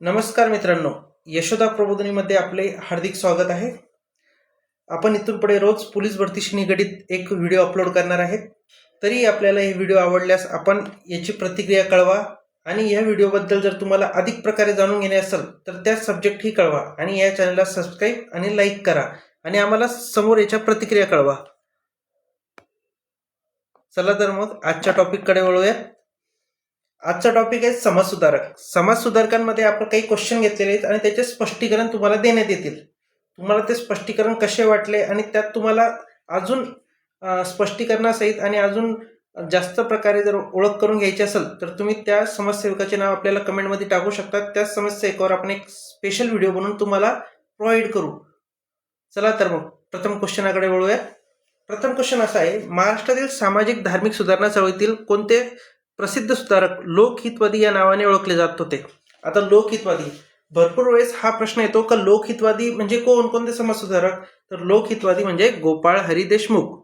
नमस्कार मित्रांनो यशोदा प्रबोधनीमध्ये आपले हार्दिक स्वागत आहे. आपण इथून पुढे रोज पोलीस भरतीशी निगडीत एक व्हिडिओ अपलोड करणार आहेत. तरी आपल्याला हे व्हिडिओ आवडल्यास आपण याची प्रतिक्रिया कळवा आणि या व्हिडिओबद्दल जर तुम्हाला अधिक प्रकारे जाणून घेणे असेल तर त्या सब्जेक्टही कळवा आणि या चॅनलला सबस्क्राईब आणि लाईक करा आणि आम्हाला समोर याच्या प्रतिक्रिया कळवा. चला तर मग आजच्या टॉपिककडे वळूयात. आजचा टॉपिक आहे समाज सुधारक समाज सुधारकांमध्ये आपण काही क्वेश्चन घेतलेले आहेत आणि त्याचे स्पष्टीकरण तुम्हाला देण्यात येतील. तुम्हाला ते स्पष्टीकरण कसे वाटले आणि त्यात तुम्हाला अजून स्पष्टीकरणासहित आणि अजून जास्त प्रकारे जर ओळख करून घ्यायची असेल तर तुम्ही त्या समाजसेवकाचे नाव आपल्याला कमेंटमध्ये टाकू शकता. त्या समाजसेवकावर आपण एक स्पेशल व्हिडिओ बनवून तुम्हाला प्रोव्हाइड करू. चला तर मग प्रथम क्वेश्चनाकडे वळूया. प्रथम क्वेश्चन असा आहे महाराष्ट्रातील सामाजिक धार्मिक सुधारणा चळवळीतील कोणते प्रसिद्ध सुधारक लोकहितवादी या नावाने ओळखले जात होते. आता लोकहितवादी भरपूर वेळेस हा प्रश्न येतो का लोकहितवादी म्हणजे कोण? कोणते समाज सुधारक तर लोकहितवादी म्हणजे गोपाळ हरी देशमुख.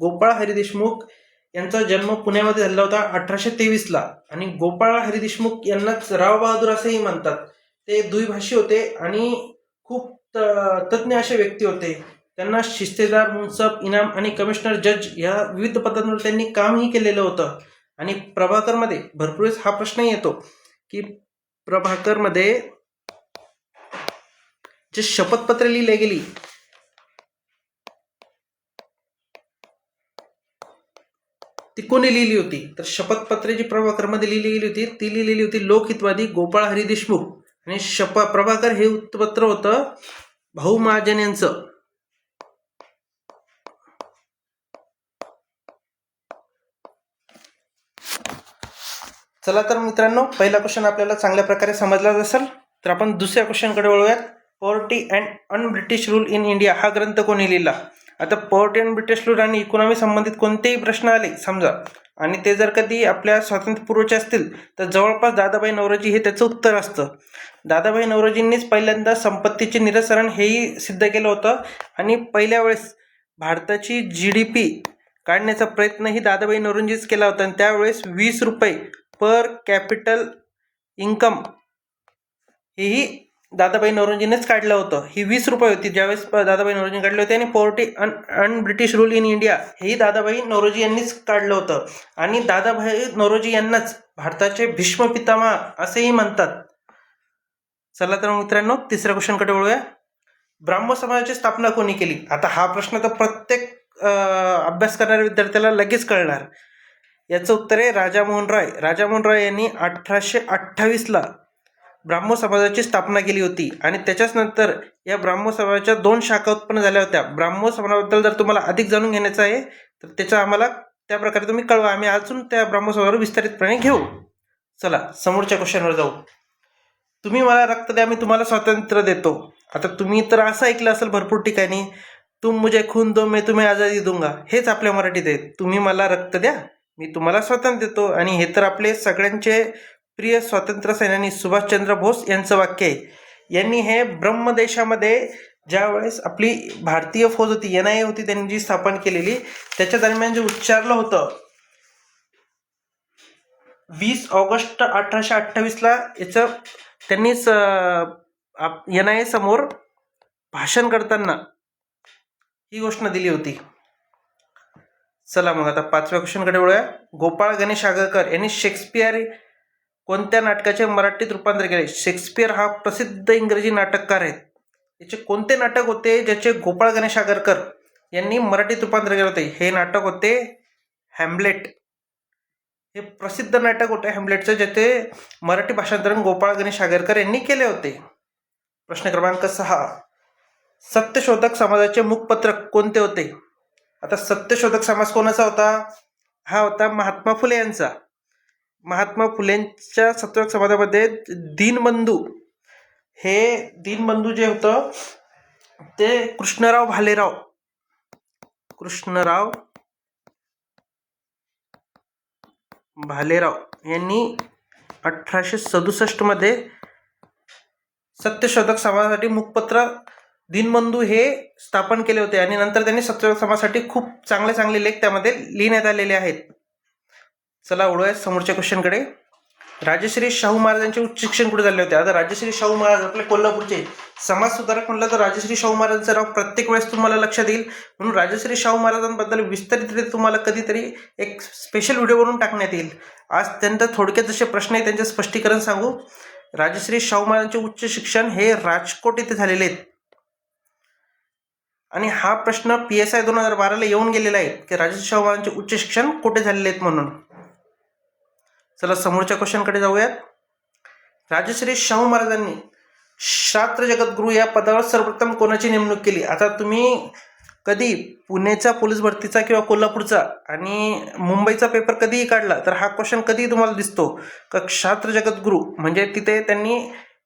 गोपाळ हरी देशमुख यांचा जन्म पुण्यामध्ये झाला होता अठराशे तेवीसला आणि गोपाळ हरी देशमुख यांनाच राव बहादूर असेही म्हणतात. ते द्विभाषी होते आणि खूप त- तज्ज्ञ असे व्यक्ती होते. त्यांना शिस्तेदार मुन्सब इनाम आणि कमिशनर जज या विविध पदांवर त्यांनी कामही केलेलं होतं. आणि प्रभाकरमध्ये भरपूर हा प्रश्न येतो की प्रभाकरमध्ये जे शपथपत्रे लिहिली गेली ती कोणी लिहिली होती? तर शपथपत्रे जी प्रभाकरमध्ये लिहिली गेली होती ती लिहिलेली होती लोकहितवादी गोपाळ हरी देशमुख. आणि शप प्रभाकर हे उत्पत्र होतं भाऊ महाजन यांचं. चला तर मित्रांनो पहिला क्वेश्चन आपल्याला चांगल्या प्रकारे समजलाच असेल तर आपण दुसऱ्या क्वेश्चनकडे वळूयात. Poverty and unBritish rule in India हा ग्रंथ कोणी लिहिला? आता पॉवर्टी अँड ब्रिटिश रूल आणि इकॉनॉमी संबंधित कोणतेही प्रश्न आले समजा. आणि ते जर कधी आपल्या स्वातंत्र्यपूर्वचे असतील तर जवळपास दादाबाई नवरोजी हे त्याचं उत्तर असतं. दादाबाई नवरोजींनीच पहिल्यांदा संपत्तीचे निरसरण हेही सिद्ध केलं होतं. आणि पहिल्या वेळेस भारताची जी डी पी काढण्याचा प्रयत्नही दादाबाई नवरोजीच केला होता. आणि त्यावेळेस वीस रुपये पर कॅपिटल इन्कम हेही दादाबाई नवरोजीनेच काढलं होतं. ही वीस रुपये होती. ज्यावेळेस दादाबाई नवरोजी काढले होते आणि poverty and unBritish rule in India हेही दादाबाई नवरोजी यांनीच काढलं होतं. आणि दादाभाई नवरोजी यांनाच भारताचे भीष्म पितामह असेही म्हणतात. चला तर मग मित्रांनो तिसऱ्या क्वेश्चनकडे वळूया. ब्राह्म समाजाची स्थापना कोणी केली? आता हा प्रश्न तर प्रत्येक अभ्यास करणाऱ्या विद्यार्थ्याला लगेच कळणार. याचं उत्तर आहे राजामोहन राय. राजामोहन राय यांनी अठराशे अठ्ठावीसला ब्राह्मो समाजाची स्थापना केली होती. आणि त्याच्याच नंतर या ब्राह्मण समाजाच्या दोन शाखा उत्पन्न झाल्या होत्या. ब्राह्मण समाजाबद्दल जर तुम्हाला अधिक जाणून घेण्याचं आहे तर त्याचा आम्हाला त्या प्रकारे तुम्ही कळवा. आम्ही अजून त्या ब्राह्मण समाजावर विस्तारितपणे घेऊ. चला समोरच्या क्वेश्चनवर जाऊ. तुम्ही मला रक्त द्या मी तुम्हाला स्वातंत्र्य देतो. आता तुम्ही तर असं ऐकलं असेल भरपूर ठिकाणी तुम मुझे खून दो मैं तुम्हें आजादी दूंगा. हेच आपल्या मराठीत आहे. तुम्ही मला रक्त द्या. मी तुम्हाला स्वातंत्र्य देतो. आणि हे तर आपले सगळ्यांचे प्रिय स्वातंत्र्य सेनानी सुभाषचंद्र बोस यांचं वाक्य आहे. यांनी हे ब्रह्मदेशामध्ये ज्यावेळेस आपली भारतीय फौज होती एन आय ए होती त्यांनी जी स्थापन केलेली त्याच्या दरम्यान जे उच्चारलं होतं वीस ऑगस्ट अठराशे अठ्ठावीसला याचं त्यांनीच एन आय ए समोर भाषण करताना ही घोषणा दिली होती. चला मग आता पाचव्या क्वेश्चनकडे वळूया. गोपाळ गणेश आगरकर यांनी शेक्सपियर कोणत्या नाटकाचे मराठीत रूपांतर केले? शेक्सपियर हा प्रसिद्ध इंग्रजी नाटककार आहेत. याचे कोणते नाटक होते? ज्याचे गोपाळ गणेश आगरकर यांनी मराठीत रूपांतर केले होते. हे नाटक होते हॅम्लेट. हे प्रसिद्ध नाटक होते हॅम्लेटचं ज्याचे मराठी भाषांतरण गोपाळ गणेश आगरकर यांनी केले होते. प्रश्न क्रमांक सहा. सत्यशोधक समाजाचे मुखपत्रक कोणते होते? आता सत्यशोधक समाज कोणाचा होता? हा होता महात्मा फुले यांचा. महात्मा फुलेंच्या सत्यशोधक समाजामध्ये दीनबंधू. हे दीनबंधू जे होतं ते कृष्णराव भालेराव. कृष्णराव भालेराव यांनी अठराशे सदुसष्टमध्ये सत्यशोधक समाजासाठी मुखपत्र दीनबंधू हे स्थापन केले होते आणि नंतर त्यांनी सत्य समाजासाठी खूप चांगले चांगले लेख त्यामध्ये लिहिण्यात आलेले आहेत. चला ओळूया समोरच्या क्वेश्चनकडे राजश्री शाहू महाराजांचे उच्च शिक्षण कुठे झाले होते? आता राजश्री शाहू महाराज आपले कोल्हापूरचे. समाज सुधारक म्हणलं तर राजश्री शाहू महाराजांचं नाव प्रत्येक वेळेस तुम्हाला लक्षात येईल. म्हणून राजश्री शाहू महाराजांबद्दल विस्तारितरित्या तुम्हाला कधीतरी एक स्पेशल व्हिडिओ बनवून टाकण्यात येईल. आज त्यांचं थोडक्यात जसे प्रश्न आहे त्यांचे स्पष्टीकरण सांगू. राजश्री शाहू महाराजांचे उच्च शिक्षण हे राजकोट येथे झालेले आहेत. आणि हा प्रश्न पी एस आय दोन हजार बाराला येऊन गेलेला आहे की राजेश शाहू महाराजांचे उच्च शिक्षण कुठे झालेले आहेत म्हणून? चला समोरच्या क्वेश्चनकडे जाऊयात. राजश्री शाहू महाराजांनी शास्त्र जगद्गुरू या पदावर सर्वप्रथम कोणाची नेमणूक केली? आता तुम्ही कधी पुण्याचा पोलीस भरतीचा किंवा कोल्हापूरचा आणि मुंबईचा पेपर कधीही काढला तर हा क्वेश्चन कधीही तुम्हाला दिसतो. का शास्त्र जगद्गुरू म्हणजे तिथे त्यांनी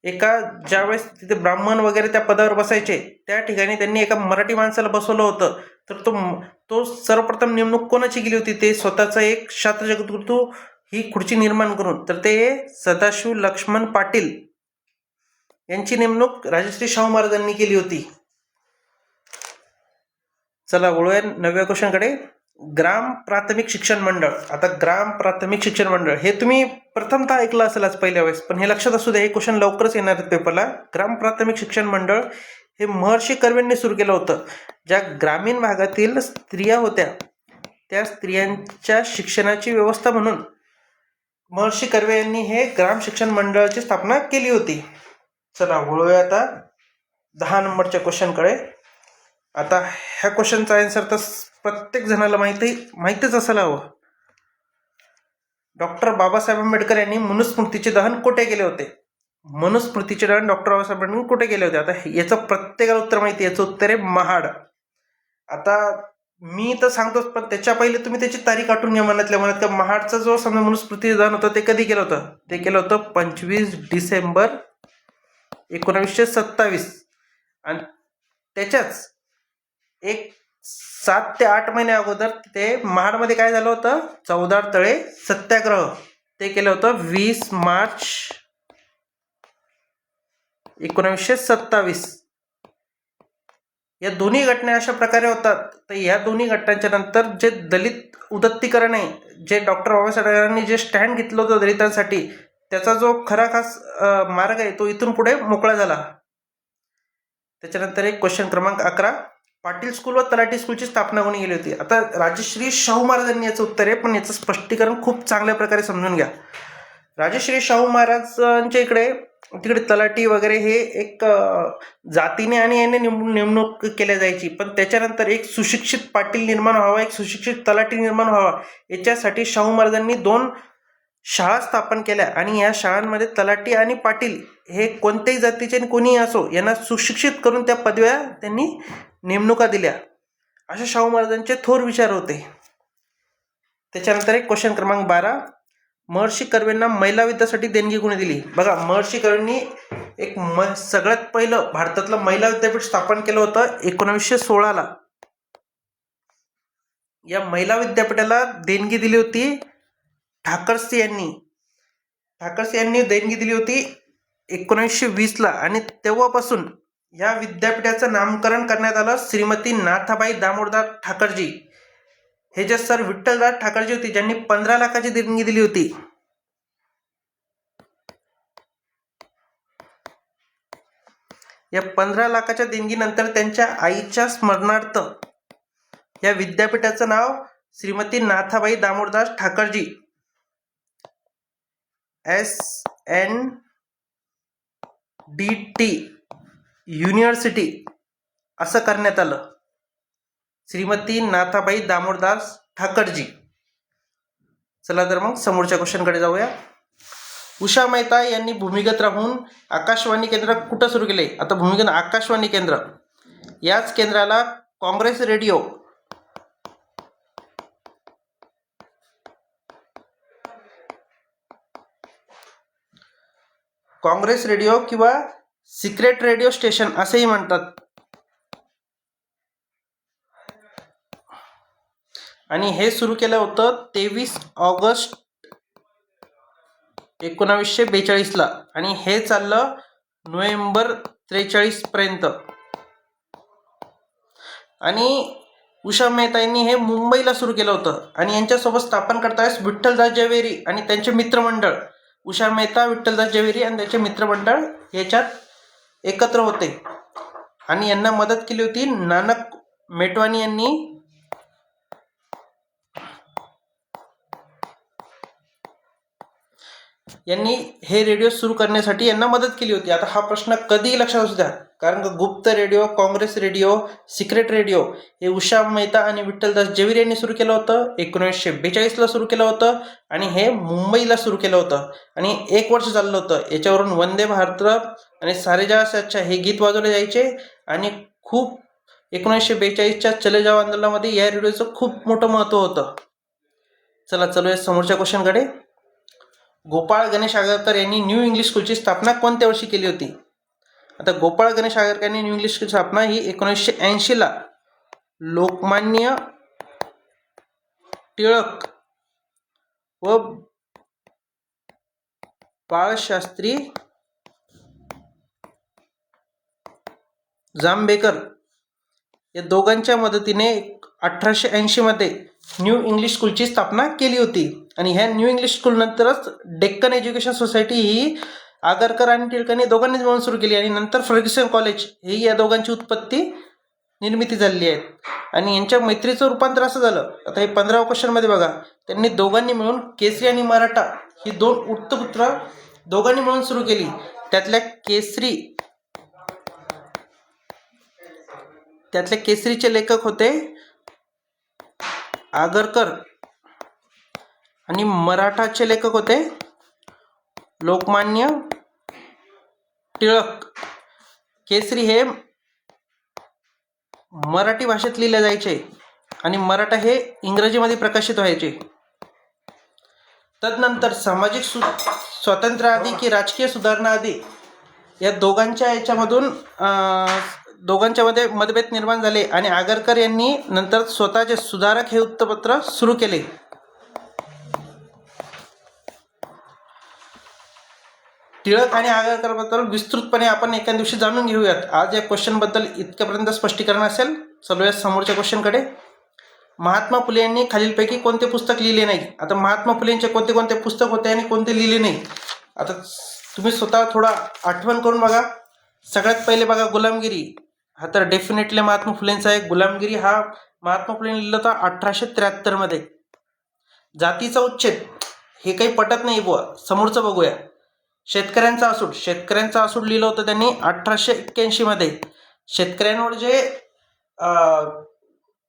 एका ज्यावेळेस तिथे ब्राह्मण वगैरे त्या पदावर बसायचे त्या ठिकाणी त्यांनी एका मराठी माणसाला बसवलं होतं. तर तो तो सर्वप्रथम नेमणूक कोणाची केली होती? ते स्वतःचं एक शास्त्र जगद्गुरू ही खुर्ची निर्माण करून. तर ते सदाशिव लक्ष्मण पाटील यांची नेमणूक राजश्री शाहू महाराजांनी केली होती. चला वळूया नव्या क्वेश्चनकडे. ग्राम प्राथमिक शिक्षण मंडळ आता ग्राम प्राथमिक शिक्षण मंडळ हे तुम्ही प्रथमतः ऐकलं असेल आज पहिल्या वेळेस? पण हे लक्षात असू द्या हे क्वेश्चन लवकरच येणार आहेत पेपरला ग्राम प्राथमिक शिक्षण मंडळ हे महर्षी कर्वेंनी सुरू केलं होतं. ज्या ग्रामीण भागातील स्त्रिया होत्या त्या स्त्रियांच्या शिक्षणाची व्यवस्था म्हणून महर्षी कर्वे यांनी हे ग्राम शिक्षण मंडळाची स्थापना केली होती. चला वळूया आता दहा नंबरच्या क्वेश्चनकडे आता ह्या क्वेश्चनचा आन्सर तर प्रत्येक जणाला माहिती माहितीच असायला हवं. डॉक्टर बाबासाहेब आंबेडकर यांनी मनुस्मृतीचे दहन कुठे केले होते? मनुस्मृतीचे दहन डॉक्टर बाबासाहेब आंबेडकर कुठे केले होते? आता याचं प्रत्येकाला उत्तर माहिती याचं उत्तर आहे महाड. आता मी तर सांगतोच पण त्याच्या पहिले तुम्ही त्याची तारीख आठवून घ्या मनातल्या मनात का महाडचा जो समजा मनुस्मृती दहन होतं ते कधी केलं होतं? ते केलं होतं पंचवीस डिसेंबर एकोणावीसशे सत्तावीस. आणि त्याच्याच एक सात ते आठ महिने अगोदर ते महाडमध्ये काय झालं होतं? चौदार तळे सत्याग्रह. ते केलं होतं वीस मार्च एकोणावीसशे सत्तावीस. या दोन्ही घटना अशा प्रकारे होतात. तर या दोन्ही घटनांच्या नंतर जे दलित उदत्तीकरण आहे जे डॉक्टर बाबासाहेब आंबेडकरांनी जे स्टँड घेतलं होतं दलितांसाठी त्याचा जो खरा खास मार्ग आहे तो इथून पुढे मोकळा झाला. त्याच्यानंतर एक क्वेश्चन क्रमांक अकरा. पाटील स्कूल व तलाठी स्कूलची स्थापना कोणी केली होती. आता राजश्री शाहू महाराजांनी याचं उत्तर आहे पण याचं स्पष्टीकरण खूप चांगल्या प्रकारे समजून घ्या. राजश्री शाहू महाराजांच्या इकडे तिकडे तलाठी वगैरे हे एक जातीने आणि याने नेम नेमणूक केल्या जायची. पण त्याच्यानंतर एक सुशिक्षित पाटील निर्माण व्हावा एक सुशिक्षित तलाठी निर्माण व्हावा याच्यासाठी शाहू महाराजांनी दोन शाळा स्थापन केल्या. आणि या शाळांमध्ये तलाठी आणि पाटील हे कोणत्याही जातीचे आणि कोणीही असो यांना सुशिक्षित करून त्या पदव्या त्यांनी नेमणुका दिल्या. अशा शाहू महाराजांचे थोर विचार होते. त्याच्यानंतर एक क्वेश्चन क्रमांक बारा. महर्षी कर्वेंना महिला विद्यासाठी देणगी कोणी दिली? बघा महर्षी कर्वेंनी एक म सगळ्यात पहिलं भारतातलं महिला विद्यापीठ स्थापन केलं होतं एकोणावीसशे सोळाला. या महिला विद्यापीठाला देणगी दिली होती ठाकरसी यांनी. ठाकरसी यांनी देणगी दिली होती एकोणीसशे वीसला आणि तेव्हापासून या विद्यापीठाचं नामकरण करण्यात आलं श्रीमती नाथाबाई दामोदर ठाकरजी. हे जे सर विठ्ठलदास ठाकरजी होती ज्यांनी पंधरा लाखाची देणगी दिली होती. या पंधरा लाखाच्या देणगीनंतर त्यांच्या आईच्या स्मरणार्थ या विद्यापीठाचं नाव Shrimati Nathabai Damodardas Thackersey. S N D T university असं करण्यात आलं. श्रीमती नाथाबाई दामोदरदास ठाकरजी. चला तर मग समोरच्या क्वेश्चनकडे जाऊया. उषा मेहता यांनी भूमिगत राहून आकाशवाणी केंद्र कुठं सुरू केले? आता भूमिगत आकाशवाणी केंद्र. याच केंद्राला काँग्रेस रेडिओ. काँग्रेस रेडिओ किंवा सिक्रेट रेडिओ स्टेशन असेही म्हणतात. आणि हे सुरू केलं होतं तेवीस ऑगस्ट एकोणावीसशे बेचाळीसला आणि हे चाललं नोव्हेंबर त्रेचाळीसपर्यंत आणि उषा मेहता यांनी हे मुंबईला सुरू केलं होतं. आणि यांच्यासोबत स्थापन करता विठ्ठलदास जवेरी आणि त्यांचे मित्रमंडळ. उषा मेहता विठ्ठलदास जवेरी आणि त्यांचे मित्रमंडळ याच्यात एकत्र होते. आणि यांना मदत केली होती नानक मेटवानी यांनी. यांनी हे रेडिओ सुरू करण्यासाठी यांना मदत केली होती. आता हा प्रश्न कधीही लक्षात असू द्या. कारण का गुप्त radio Congress radio secret radio हे उषा मेहता आणि विठ्ठलदास जवीर यांनी सुरू केलं होतं एकोणीसशे बेचाळीसला सुरू केलं होतं आणि हे मुंबईला सुरू केलं होतं. आणि एक वर्ष चाललं होतं. याच्यावरून वंदे भारत आणि सारे जा अच्छा हे गीत वाजवले जायचे आणि खूप एकोणीसशे बेचाळीसच्या चले जाव आंदोलनामध्ये या रेडिओचं खूप मोठं महत्त्व होतं. चला चलूया समोरच्या क्वेश्चनकडे गोपाळ गणेश आगरकर यांनी न्यू इंग्लिश स्कूलची स्थापना कोणत्या वर्षी केली होती? आता गोपाळ गणेश आगरकर यांनी न्यू इंग्लिशची स्थापना ही एकोणीसशे ऐंशीला लोकमान्य टिळक व बाळशास्त्री जांभेकर या दोघांच्या मदतीने अठराशे ऐंशीमध्ये न्यू इंग्लिश स्कूलची स्थापना केली होती. आणि ह्या न्यू इंग्लिश स्कूलनंतरच डेक्कन एज्युकेशन सोसायटी ही आगरकर आणि टिळकांनी दोघांनीच मिळून सुरू केली आणि नंतर फर्ग्युसन कॉलेज ही या दोघांची उत्पत्ती निर्मिती झालेली आहे. आणि यांच्या मैत्रीचं रूपांतर असं झालं. आता हे पंधराव्या क्वेश्चनमध्ये बघा. त्यांनी दोघांनी मिळून केसरी आणि मराठा ही दोन वृत्तपुत्र दोघांनी मिळून सुरू केली. त्यातल्या केसरी त्यातल्या केसरीचे लेखक होते आगरकर आणि मराठाचे लेखक होते लोकमान्य टिळक. केसरी हे मराठी भाषेत लिहिले जायचे आणि मराठा हे इंग्रजीमध्ये प्रकाशित व्हायचे. तदनंतर सामाजिक सु स्वातंत्र्य आधी की राजकीय सुधारणा आधी या दोघांच्या याच्यामधून दोघांच्यामध्ये मतभेद निर्माण झाले आणि आगरकर यांनी नंतर स्वतःचे सुधारक हे वृत्तपत्र सुरू केले. टिळक आणि आगरकरबद्दल विस्तृतपणे आपण एका दिवशी जाणून घेऊयात. आज या क्वेश्चनबद्दल इतक्यापर्यंत स्पष्टीकरण असेल चलूया समोरच्या क्वेश्चनकडे महात्मा फुले यांनी खालीलपैकी कोणते पुस्तक लिहिले नाही? आता महात्मा फुलेंचे कोणते कोणते पुस्तक होते आणि कोणते लिहिले नाही? आता तुम्ही स्वतः थोडा आठवण करून बघा. सगळ्यात पहिले बघा गुलामगिरी. हा तर डेफिनेटली महात्मा फुलेंचा आहे गुलामगिरी. हा महात्मा फुलेंनी लिहिला होता अठराशे त्र्याहत्तरमध्ये. जातीचा उच्छेद. हे काही पटत नाही बुवा. समोरचं बघूया. शेतकऱ्यांचा आसूड. शेतकऱ्यांचा आसूड लिहिलं होतं त्यांनी अठराशे एक्क्याऐंशीमध्ये शेतकऱ्यांवर जे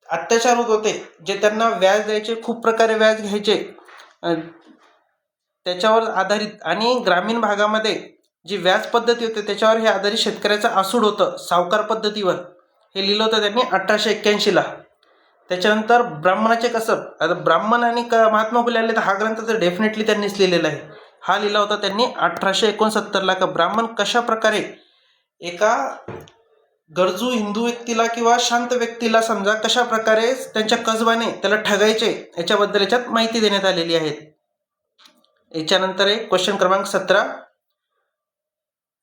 अत्याचार होत होते जे त्यांना व्याज द्यायचे खूप प्रकारे व्याज घ्यायचे त्याच्यावर आधारित आणि ग्रामीण भागामध्ये जी व्याज पद्धती होते त्याच्यावर हे आधारित शेतकऱ्याचं आसूड होतं सावकार पद्धतीवर. हे लिहिलं होतं त्यांनी अठराशे एक्क्याऐंशीला त्याच्यानंतर ब्राह्मणाचे कसब. आता ब्राह्मण आणि क महात्मा फुले आले तर हा ग्रंथ तर डेफिनेटली त्यांनीच लिहिलेला आहे. हा लिहिला होता त्यांनी अठराशे एकोणसत्तरला का ब्राह्मण कशा प्रकारे एका गरजू हिंदू व्यक्तीला किंवा शांत व्यक्तीला समजा कशा प्रकारे त्यांच्या कसबाने त्याला ठगायचे याच्याबद्दल याच्यात माहिती देण्यात आलेली आहे. याच्यानंतर आहे क्वेश्चन क्रमांक सतरा.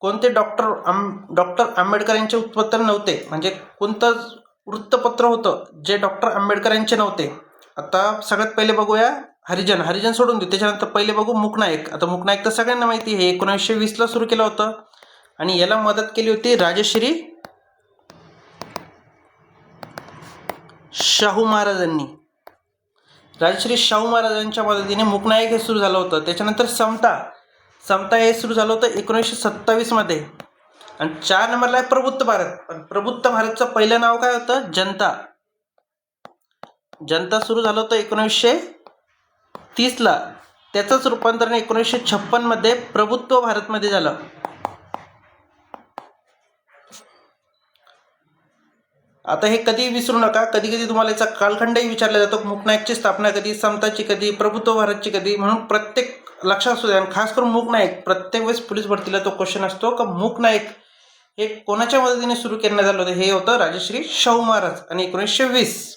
कोणते डॉक्टर आम डॉक्टर आंबेडकर यांचे उत्पत्तर नव्हते म्हणजे कोणतं वृत्तपत्र होतं जे डॉक्टर आंबेडकर यांचे नव्हते? आता सगळ्यात पहिले बघूया. हरिजन हरिजन सोडून देऊ त्याच्यानंतर पहिले बघू मुकनायक. आता मुकनायक तर सगळ्यांना माहिती हे एकोणीसशे वीसला सुरू केलं होतं. आणि याला मदत केली होती राजश्री शाहू महाराजांनी. राजश्री शाहू महाराजांच्या मदतीने मुकनायक हे सुरू झालं होतं. त्याच्यानंतर समता. समता हे सुरू झालं होतं एकोणीसशे सत्तावीसमध्ये. आणि चार नंबरला आहे प्रबुद्ध भारत. पण प्रबुद्ध भारतचं पहिलं नाव काय होतं? जनता. जनता सुरू झालं होतं एकोणीसशे तीसला त्याचंच रूपांतरण एकोणीसशे छप्पनमध्ये प्रभुत्व भारतमध्ये झालं. आता हे कधी विसरू नका. कधी कधी तुम्हाला याचा कालखंडही विचारला जातो. मुकनायकची स्थापना कधी समताची कधी प्रभुत्व भारतची कधी म्हणून प्रत्येक लक्षात असू द्या. आणि खास करून मूकनायक प्रत्येक वेळेस पोलीस भरतीला तो क्वेश्चन असतो का मूकनायक हे कोणाच्या मदतीने सुरू करण्यात आलं होतं? हे होतं राजश्री शाहू महाराज. आणि एकोणीसशे वीस.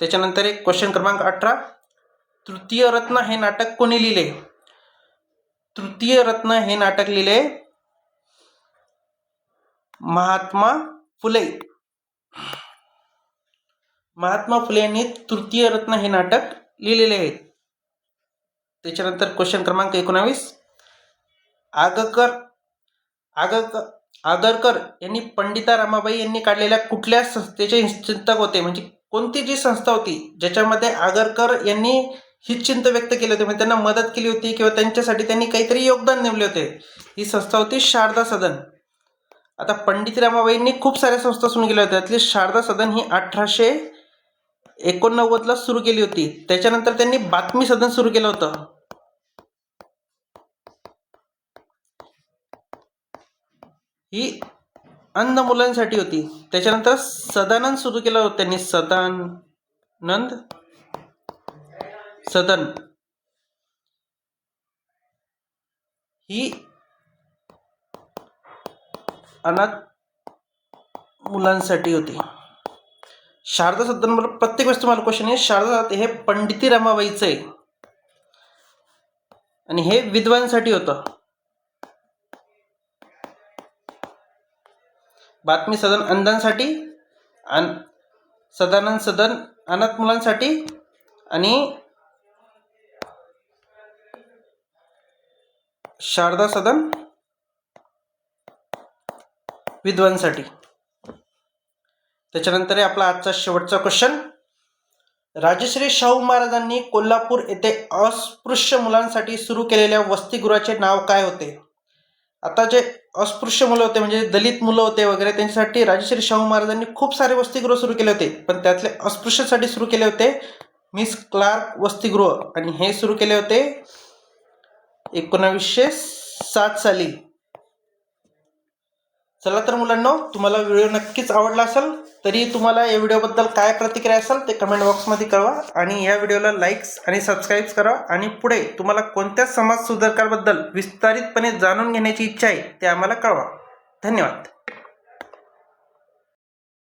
त्याच्यानंतर एक क्वेश्चन क्रमांक अठरा. तृतीय रत्न हे नाटक कोणी लिहिले? तृतीय रत्न हे नाटक लिहिले महात्मा फुले. महात्मा फुले यांनी तृतीय रत्न हे नाटक लिहिलेले आहे. त्याच्यानंतर क्वेश्चन क्रमांक एकोणावीस. आगकर आगकर आगरकर यांनी पंडिता रामाबाई यांनी काढलेल्या कुठल्या संस्थेचे चिंतक होते? म्हणजे कोणती जी संस्था होती ज्याच्यामध्ये आगरकर यांनी ही चिंत व्यक्त केली होती. म्हणजे त्यांना मदत केली होती किंवा त्यांच्यासाठी त्यांनी काहीतरी योगदान नेमले होते. ही संस्था होती शारदा सदन. आता पंडित रामाबाईंनी खूप साऱ्या संस्था सुरू केल्या होत्या. त्यातली शारदा सदन ही अठराशे एकोणनव्वदला सुरू केली होती. त्याच्यानंतर त्यांनी बातमी सदन सुरू केलं होतं. ही अंध मुलांसाठी होती. त्याच्यानंतर सदानंद सुरू केलं होतं त्यांनी. सदानंद सदन. ही अनाथ मुलांसाठी होती. शारदा सदन बरोबर प्रत्येक वेळेस तुम्हाला क्वेश्चन आहे. शारदा हे पंडिती रमाबाईचं आहे आणि हे विद्वांसाठी होतं. बातमी सदन अंधांसाठी अन सदानंद सदन अनाथ मुलांसाठी आणि शारदा सदन विद्वांसाठी. त्याच्यानंतर आहे आपला आजचा शेवटचा क्वेश्चन राजश्री शाहू महाराजांनी कोल्हापूर येथे अस्पृश्य मुलांसाठी सुरू केलेल्या वसतिगृहाचे नाव काय होते? आता जे अस्पृश्य मुलं होते म्हणजे दलित मुलं होते वगैरे त्यांच्यासाठी राजश्री शाहू महाराजांनी खूप सारे वसतिगृह सुरू केले होते. पण त्यातले अस्पृश्यसाठी सुरू केले होते मिस क्लार्क वसतिगृह. आणि हे सुरू केले होते एकोणावीसशे सात साली. चला तर मुलांना तुम्हाला व्हिडिओ नक्कीच आवडला असेल तरी तुम्हाला या व्हिडिओबद्दल काय प्रतिक्रिया असेल ते कमेंट बॉक्समध्ये कळवा आणि या व्हिडिओला लाईक्स आणि सबस्क्राईब करा आणि पुढे तुम्हाला कोणत्या समाज सुधारकाबद्दल विस्तारितपणे जाणून घेण्याची इच्छा आहे ते आम्हाला कळवा. धन्यवाद.